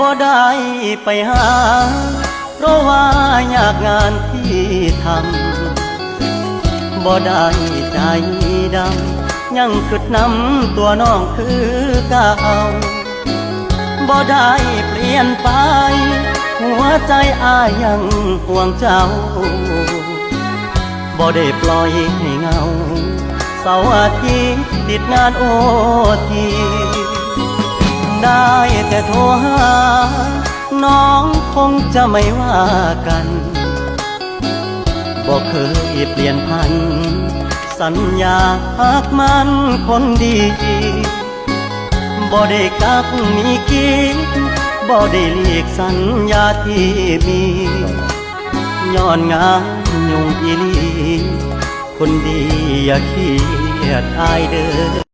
บ่ได้ไปหา เพราะว่าอยากงานที่ทำบ่ได้ใจดำยังกึดนำตัวน้องคือเก่าบ่ได้เปลี่ยนไป หัวใจอายยังห่วงเจ้าบ่ได้ปล่อยให้เงาเสาร์อาทิตย์ติดงานโอทีได้แต่โทรหา น้องคงจะไม่ว่ากัน บอกเคยเปลี่ยนพัน สัญญาหักมันคนดีบ่ได้กักมีกินบ่ได้เลีกสัญญาที่มีย้อนงานยุงอีลีคนดีอย่าเคียดอายเด้อ